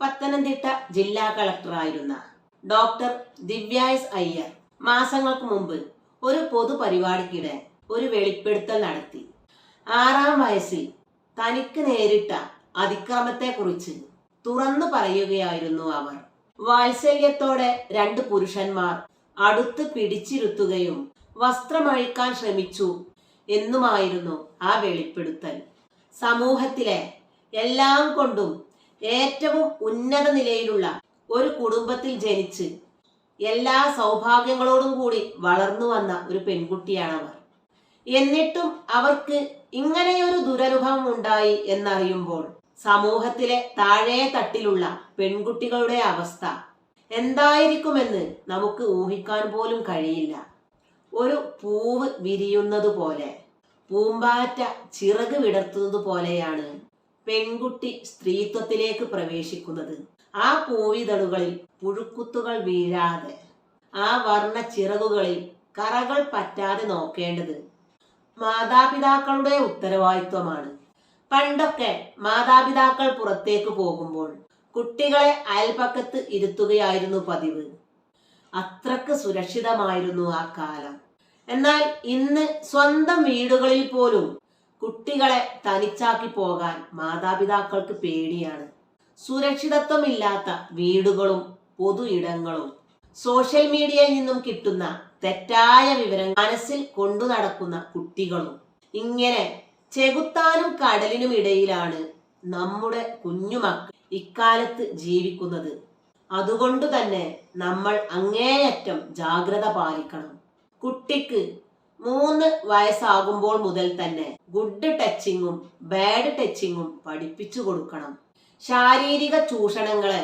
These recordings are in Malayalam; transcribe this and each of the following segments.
പത്തനംതിട്ട ജില്ലാ കളക്ടറായിരുന്ന ഡോക്ടർ ദിവ്യായസ് അയ്യർ മാസങ്ങൾക്ക് മുമ്പ് ഒരു പൊതുപരിപാടിക്കിടെ ഒരു വെളിപ്പെടുത്തൽ നടത്തി. ആറാം വയസ്സിൽ തനിക്ക് നേരിട്ട അതിക്രമത്തെക്കുറിച്ച് തുറന്നു പറയുകയായിരുന്നു അവർ. വാത്സല്യത്തോടെ രണ്ട് പുരുഷന്മാർ അടുത്ത് പിടിച്ചിരുത്തുകയും വസ്ത്രമഴിക്കാൻ ശ്രമിച്ചു എന്നുമായിരുന്നു ആ വെളിപ്പെടുത്തൽ. സമൂഹത്തിലെ എല്ലാം കൊണ്ടും ഏറ്റവും ഉന്നത നിലയിലുള്ള ഒരു കുടുംബത്തിൽ ജനിച്ച് എല്ലാ സൗഭാഗ്യങ്ങളോടും കൂടി വളർന്നു വന്ന ഒരു അവർ എന്നിട്ടും അവർക്ക് ഇങ്ങനെയൊരു ദുരനുഭവം ഉണ്ടായി എന്നറിയുമ്പോൾ സമൂഹത്തിലെ താഴെ തട്ടിലുള്ള പെൺകുട്ടികളുടെ അവസ്ഥ എന്തായിരിക്കുമെന്ന് നമുക്ക് ഊഹിക്കാൻ പോലും കഴിയില്ല. ഒരു പൂവ് വിരിയുന്നത് പോലെ പൂമ്പാറ്റ ചിറക് വിടർത്തുന്നത് പോലെയാണ് പെൺകുട്ടി സ്ത്രീത്വത്തിലേക്ക് പ്രവേശിക്കുന്നത്. ആ പൂവിതളുകളിൽ പുഴുക്കുത്തുകൾ വീഴാതെ ആ വർണ ചിറകുകളിൽ കറകൾ പറ്റാതെ നോക്കേണ്ടത് മാതാപിതാക്കളുടെ ഉത്തരവാദിത്വമാണ്. പണ്ടൊക്കെ മാതാപിതാക്കൾ പുറത്തേക്ക് പോകുമ്പോൾ കുട്ടികളെ അയൽപക്കത്ത് ഇരുത്തുകയായിരുന്നു പതിവ്. അത്രയ്ക്ക് സുരക്ഷിതമായിരുന്നു ആ കാലം. എന്നാൽ ഇന്ന് സ്വന്തം വീടുകളിൽ പോലും കുട്ടികളെ തനിച്ചാക്കി പോകാൻ മാതാപിതാക്കൾക്ക് പേടിയാണ്. സുരക്ഷിതത്വമില്ലാത്ത വീടുകളും പൊതു ഇടങ്ങളും സോഷ്യൽ മീഡിയയിൽ നിന്നും കിട്ടുന്ന തെറ്റായ വിവരങ്ങൾ മനസ്സിൽ കൊണ്ടു നടക്കുന്ന കുട്ടികളും ഇങ്ങനെ ചെകുത്താനും കടലിനും ഇടയിലാണ് നമ്മുടെ കുഞ്ഞുമക്കൾ ഇക്കാലത്ത് ജീവിക്കുന്നത്. അതുകൊണ്ട് തന്നെ നമ്മൾ അങ്ങേയറ്റം ജാഗ്രത പാലിക്കണം. കുട്ടിക്ക് മൂന്ന് വയസ്സാകുമ്പോൾ മുതൽ തന്നെ ഗുഡ് ടച്ചിങ്ങും ബാഡ് ടച്ചിങ്ങും പഠിപ്പിച്ചു കൊടുക്കണം. ശാരീരിക ചൂഷണങ്ങളെ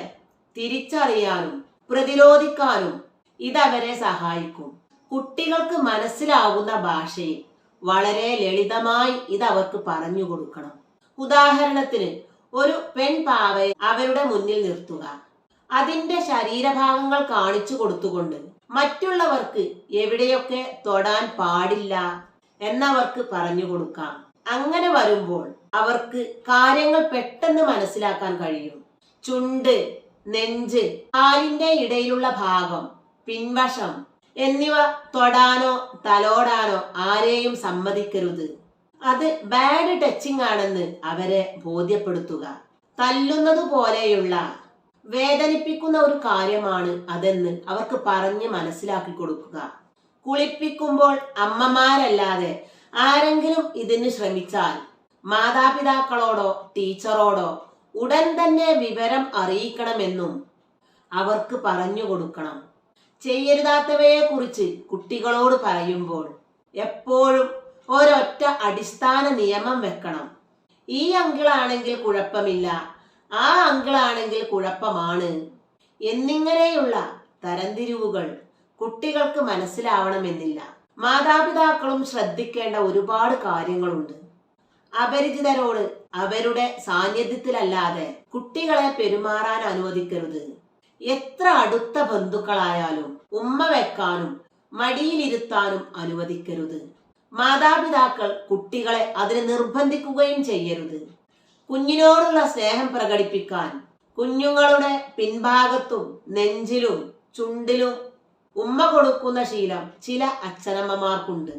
തിരിച്ചറിയാനും പ്രതിരോധിക്കാനും ഇതവരെ സഹായിക്കും. കുട്ടികൾക്ക് മനസ്സിലാവുന്ന ഭാഷയിൽ വളരെ ലളിതമായി ഇത് അവർക്ക് പറഞ്ഞു കൊടുക്കണം. ഉദാഹരണത്തിന് ഒരു പെൺപാവയെ അവരുടെ മുന്നിൽ നിർത്തുക. അതിന്റെ ശരീരഭാഗങ്ങൾ കാണിച്ചു കൊടുത്തുകൊണ്ട് മറ്റുള്ളവർക്ക് എവിടെയൊക്കെ തൊടാൻ പാടില്ല എന്നവർക്ക് പറഞ്ഞു കൊടുക്കാം. അങ്ങനെ വരുമ്പോൾ അവർക്ക് കാര്യങ്ങൾ പെട്ടെന്ന് മനസ്സിലാക്കാൻ കഴിയും. ചുണ്ട് നെഞ്ച് കാലിന്റെ ഇടയിലുള്ള ഭാഗം പിൻവശം എന്നിവ തൊടാനോ തലോടാനോ ആരെയും സമ്മതിക്കരുത്. അത് ബാഡ് ടച്ചിങ് ആണെന്ന് അവരെ ബോധ്യപ്പെടുത്തുക. തല്ലുന്നത് പോലെയുള്ള വേദനിപ്പിക്കുന്ന ഒരു കാര്യമാണ് അതെന്ന് അവർക്ക് പറഞ്ഞ് മനസ്സിലാക്കി കൊടുക്കുക. കുളിപ്പിക്കുമ്പോൾ അമ്മമാരല്ലാതെ ആരെങ്കിലും ഇതിന് ശ്രമിച്ചാൽ മാതാപിതാക്കളോടോ ടീച്ചറോടോ ഉടൻ തന്നെ വിവരം അറിയിക്കണമെന്നും അവർക്ക് പറഞ്ഞു കൊടുക്കണം. ചെയ്യരുതാത്തവയെ കുറിച്ച് കുട്ടികളോട് പറയുമ്പോൾ എപ്പോഴും ഒരൊറ്റ അടിസ്ഥാന നിയമം വെക്കണം. ഈ അങ്കിളാണെങ്കിൽ കുഴപ്പമില്ല. ആ അങ്കിളാണെങ്കിൽ കുഴപ്പമാണ്. എന്നിങ്ങനെയുള്ള തരംതിരിവുകൾ കുട്ടികൾക്ക് മനസ്സിലാവണമെന്നില്ല. മാതാപിതാക്കളും ശ്രദ്ധിക്കേണ്ട ഒരുപാട് കാര്യങ്ങളുണ്ട്. അപരിചിതരോട് അവരുടെ സാന്നിധ്യത്തിലല്ലാതെ കുട്ടികളെ പെരുമാറാൻ അനുവദിക്കരുത്. എത്ര അടുത്ത ബന്ധുക്കളായാലും ഉമ്മ വെക്കാനും മടിയിലിരുത്താനും അനുവദിക്കരുത്. മാതാപിതാക്കൾ കുട്ടികളെ അതിന് നിർബന്ധിക്കുകയും ചെയ്യരുത്. കുഞ്ഞിനോടുള്ള സ്നേഹം പ്രകടിപ്പിക്കാൻ കുഞ്ഞുങ്ങളുടെ പിൻഭാഗത്തും നെഞ്ചിലും ചുണ്ടിലും ഉമ്മ കൊടുക്കുന്ന ശീലം ചില അച്ഛനമ്മമാർക്കുണ്ട്.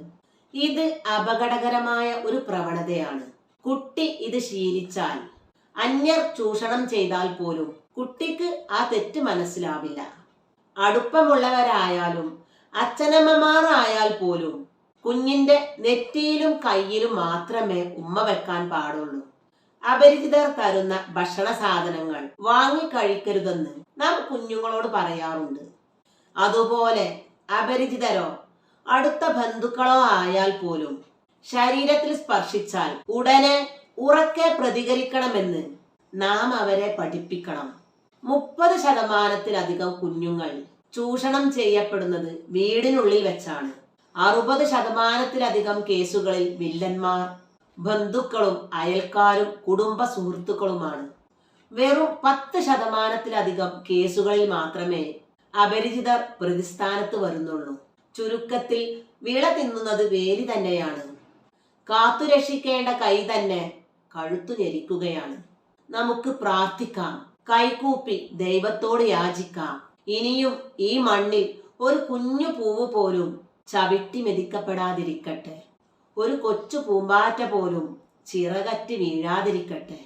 ഇത് അപകടകരമായ ഒരു പ്രവണതയാണ്. കുട്ടി ഇത് ശീലിച്ചാൽ അന്യർ ചൂഷണം ചെയ്താൽ പോലും കുട്ടിക്ക് ആ തെറ്റ് മനസ്സിലാവില്ല. അടുപ്പമുള്ളവരായാലും അച്ഛനമ്മമാരായാൽ പോലും കുഞ്ഞിന്റെ നെറ്റിയിലും കയ്യിലും മാത്രമേ ഉമ്മ വെക്കാൻ പാടുള്ളൂ. അപരിചിതർ തരുന്ന ഭക്ഷണ സാധനങ്ങൾ വാങ്ങി കഴിക്കരുതെന്ന് നാം കുഞ്ഞുങ്ങളോട് പറയാറുണ്ട്. അതുപോലെ അപരിചിതരോ അടുത്ത ബന്ധുക്കളോ ആയാൽ പോലും ശരീരത്തിൽ സ്പർശിച്ചാൽ ഉടനെ ഉറക്കെ പ്രതികരിക്കണമെന്ന് നാം അവരെ പഠിപ്പിക്കണം. മുപ്പത് ശതമാനത്തിലധികം കുഞ്ഞുങ്ങൾ ചൂഷണം ചെയ്യപ്പെടുന്നത് വീടിനുള്ളിൽ വെച്ചാണ്. അറുപത് ശതമാനത്തിലധികം കേസുകളിൽ വില്ലന്മാർ ബന്ധുക്കളും അയൽക്കാരും കുടുംബ സുഹൃത്തുക്കളുമാണ്. വെറും പത്ത് ശതമാനത്തിലധികം കേസുകളിൽ മാത്രമേ അപരിചിതർ പ്രതിസ്ഥാനത്ത് വരുന്നുള്ളൂ. ചുരുക്കത്തിൽ വിള തിന്നുന്നത് വേലി തന്നെയാണ്. കാത്തുരക്ഷിക്കേണ്ട കൈ തന്നെ കഴുത്തു ഞെരിക്കുകയാണ്. നമുക്ക് പ്രാർത്ഥിക്കാം. കൈകൂപ്പി ദൈവത്തോട് യാചിക്കാം. ഇനിയും ഈ മണ്ണിൽ ഒരു കുഞ്ഞു പൂവ് പോലും ചവിട്ടി മെതിക്കപ്പെടാതിരിക്കട്ടെ. ഒരു കൊച്ചു പൂമ്പാറ്റ പോലും ചിറകറ്റ് വീഴാതിരിക്കട്ടെ.